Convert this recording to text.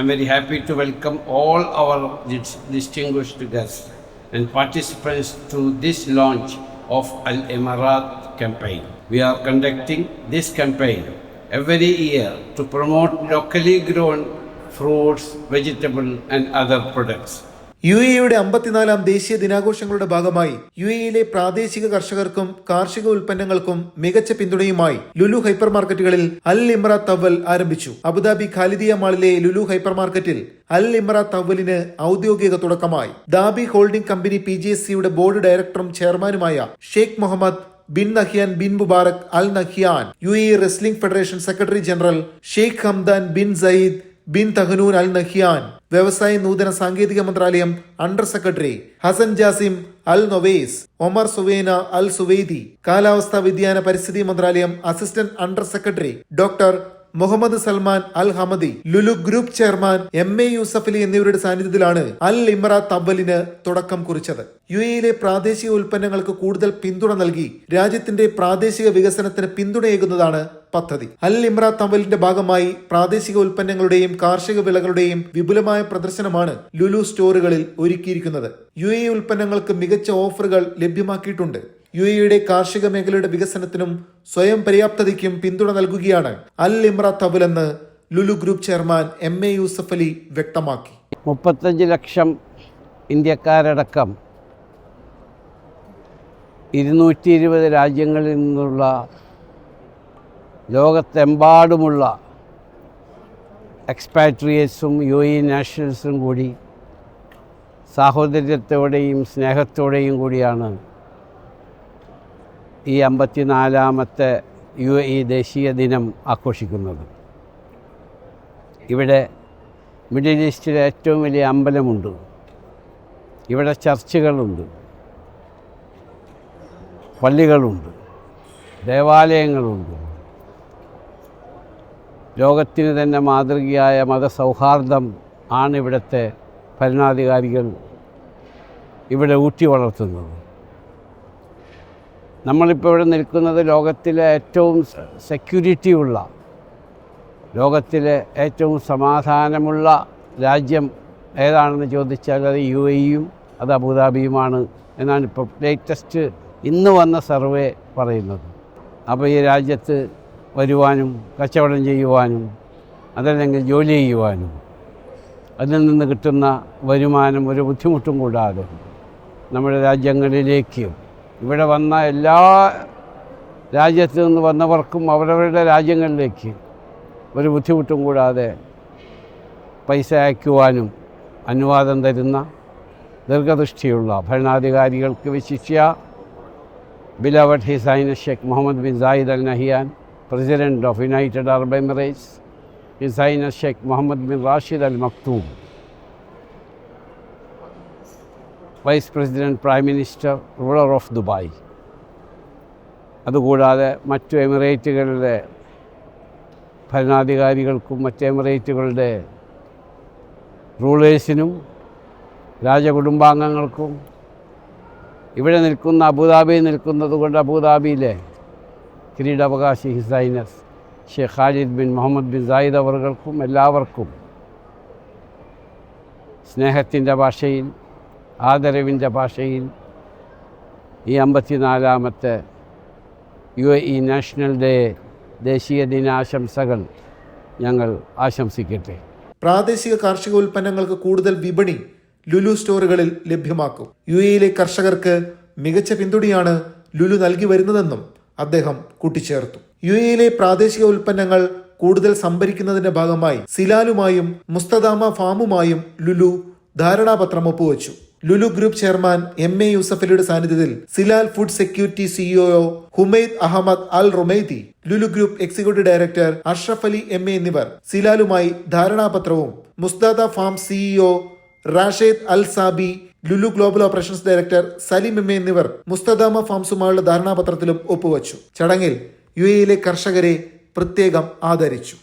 I'm very happy to welcome all our distinguished guests and participants to this launch of Al Emirat campaign. We are conducting this campaign every year to promote locally grown fruits, vegetables, and other products. U എയുടെ അമ്പത്തിനാലാം ദേശീയ ദിനാഘോഷങ്ങളുടെ ഭാഗമായി U എയിലെ പ്രാദേശിക കർഷകർക്കും കാർഷിക ഉൽപ്പന്നങ്ങൾക്കും മികച്ച പിന്തുണയുമായി ലുലു ഹൈപ്പർ മാർക്കറ്റുകളിൽ അൽ ഇമ്ര തവൽ ആരംഭിച്ചു. അബുദാബി ഖാലിദിയ മാളിലെ ലുലു ഹൈപ്പർ മാർക്കറ്റിൽ അൽ ഇമ്ര തവലിന് ഔദ്യോഗിക തുടക്കമായി. Dhabi holding company P G S സിയുടെ ബോർഡ് ഡയറക്ടറും ചെയർമാനുമായ Sheikh Mohammed bin Nahyan bin Mubarak Al Nahyan U A wrestling federation secretary general Sheikh Hamdan bin Sayed bin Tahnoun Al Nahyan വ്യവസായ നൂതന സാങ്കേതിക മന്ത്രാലയം under secretary Hassan Jassim Al Nowais Omar Suwaina Al Suwaidi കാലാവസ്ഥാ വ്യതിയാന പരിസ്ഥിതി മന്ത്രാലയം assistant under secretary doctor Mohammed Salman Al Hamadi Lulu group chairman M A Yusuffali എന്നിവരുടെ സാന്നിധ്യത്തിലാണ് അൽ ഇമ്ര തബലിന് തുടക്കം കുറിച്ചത്. യു എയിലെ പ്രാദേശിക ഉൽപ്പന്നങ്ങൾക്ക് കൂടുതൽ പിന്തുണ നൽകി രാജ്യത്തിന്റെ പ്രാദേശിക വികസനത്തിന് പിന്തുണയേകുന്നതാണ് പദ്ധതി. അൽ ഇമ്ര തമ്പലിന്റെ ഭാഗമായി പ്രാദേശിക ഉൽപ്പന്നങ്ങളുടെയും കാർഷിക വിളകളുടെയും വിപുലമായ പ്രദർശനമാണ് ലുലു സ്റ്റോറുകളിൽ ഒരുക്കിയിരിക്കുന്നത്. യു എ ഉൽപ്പന്നങ്ങൾക്ക് മികച്ച ഓഫറുകൾ ലഭ്യമാക്കിയിട്ടുണ്ട്. യു എയുടെ കാർഷിക മേഖലയുടെ വികസനത്തിനും സ്വയം പര്യാപ്തതയ്ക്കും പിന്തുണ നൽകുകയാണ് അൽ ഇമ്ര എന്ന് Lulu group chairman M A Yusuff Ali വ്യക്തമാക്കി. മുപ്പത്തഞ്ച് ലക്ഷം ഇന്ത്യക്കാരടക്കം ഇരുന്നൂറ്റി ഇരുപത് രാജ്യങ്ങളിൽ നിന്നുള്ള ലോകത്തെമ്പാടുമുള്ള എക്സ്പാട്രിയേറ്റ്സും യു എ നാഷണൽസും കൂടി സാഹോദര്യത്തോടെയും സ്നേഹത്തോടെയും കൂടിയാണ് ഈ അമ്പത്തിനാലാമത്തെ യു എ ദേശീയ ദിനം ആഘോഷിക്കുന്നത്. ഇവിടെ മിഡിൽ ഈസ്റ്റിലെ ഏറ്റവും വലിയ അമ്പലമുണ്ട്. ഇവിടെ ചർച്ചുകളുണ്ട്. പള്ളികളുണ്ട്. ദേവാലയങ്ങളുണ്ട്. ലോകത്തിന് തന്നെ മാതൃകയായ മതസൗഹാർദ്ദം ആണ് ഇവിടുത്തെ ഭരണാധികാരികൾ ഇവിടെ ഊട്ടി വളർത്തുന്നത്. നമ്മളിപ്പോൾ ഇവിടെ നിൽക്കുന്നത് ലോകത്തിലെ ഏറ്റവും സെക്യൂരിറ്റി ഉള്ള ലോകത്തിലെ ഏറ്റവും സമാധാനമുള്ള രാജ്യം ഏതാണെന്ന് ചോദിച്ചാൽ അത് യു എയും അത് അബുദാബിയുമാണ് എന്നാണ് ഇപ്പോൾ ലേറ്റസ്റ്റ് ഇന്ന് വന്ന സർവേ പറയുന്നത്. അപ്പോൾ ഈ രാജ്യത്ത് വരുവാനും കച്ചവടം ചെയ്യുവാനും അതല്ലെങ്കിൽ ജോലി ചെയ്യുവാനും അതിൽ നിന്ന് കിട്ടുന്ന വരുമാനം ഒരു ബുദ്ധിമുട്ടും കൂടാതെ നമ്മുടെ രാജ്യങ്ങളിലേക്ക് ഇവിടെ വന്ന എല്ലാ രാജ്യത്തു നിന്ന് വന്നവർക്കും അവരവരുടെ രാജ്യങ്ങളിലേക്ക് ഒരു ബുദ്ധിമുട്ടും കൂടാതെ പൈസ അയക്കുവാനും അനുവാദം തരുന്ന ദീർഘദൃഷ്ടിയുള്ള ഭരണാധികാരികൾക്ക് വിശിഷ്യ beloved his highness Sheikh Mohammed bin Zayed Al Nahyan president of United Arab Emirates his highness Sheikh Mohammed bin Rashid Al Maktoum vice president prime minister ruler of Dubai അതുകൂടാതെ മറ്റു എമിറേറ്റുകളുടെ ഭരണാധികാരികൾക്കും മറ്റ് എമിറേറ്റുകളുടെ റൂളേഴ്സിനും രാജകുടുംബാംഗങ്ങൾക്കും ഇവിടെ നിൽക്കുന്ന അബുദാബി നിൽക്കുന്നത് കൊണ്ട് അബുദാബിയിലെ കിരീടാവകാശി his highness Sheikh Khalid bin Mohammed bin Zayed അവർകൾക്കും എല്ലാവർക്കും സ്നേഹത്തിന്റെ ഭാഷയിൽ ആദരവിന്റെ ഭാഷയിൽ ഈ അമ്പത്തിനാലാമത്തെ U A E national day ദേശീയ ദിനാശംസകൾ ഞങ്ങൾ ആശംസിക്കട്ടെ. പ്രാദേശിക കാർഷിക ഉൽപ്പന്നങ്ങൾക്ക് കൂടുതൽ വിപണി ലുലു സ്റ്റോറുകളിൽ ലഭ്യമാക്കും. യു എയിലെ കർഷകർക്ക് മികച്ച പിന്തുണയാണ് ലുലു നൽകി വരുന്നതെന്നും അദ്ദേഹം കൂട്ടിച്ചേർത്തു. യു എയിലെ പ്രാദേശിക ഉൽപ്പന്നങ്ങൾ കൂടുതൽ സംഭരിക്കുന്നതിന്റെ ഭാഗമായി സിലാലുമായും മുസ്തദാമ ഫാമുമായും ലുലു ധാരണാപത്രം ഒപ്പുവച്ചു. Lulu group chairman M A യൂസഫലിയുടെ സാന്നിധ്യത്തിൽ Silal food security CEO Humaid Ahmed Al Rumaithi Lulu group executive director Ashraf Ali M A എന്നിവർ സിലാലുമായി ധാരണാപത്രവും മുസ്താദ farm CEO Rashed Al Sabi Lulu global operations director Saleem A എന്നിവർ Mustadama ഫാംസുമായുള്ള ധാരണാപത്രത്തിലും ഒപ്പുവച്ചു. ചടങ്ങിൽ U എയിലെ കർഷകരെ പ്രത്യേകം ആദരിച്ചു.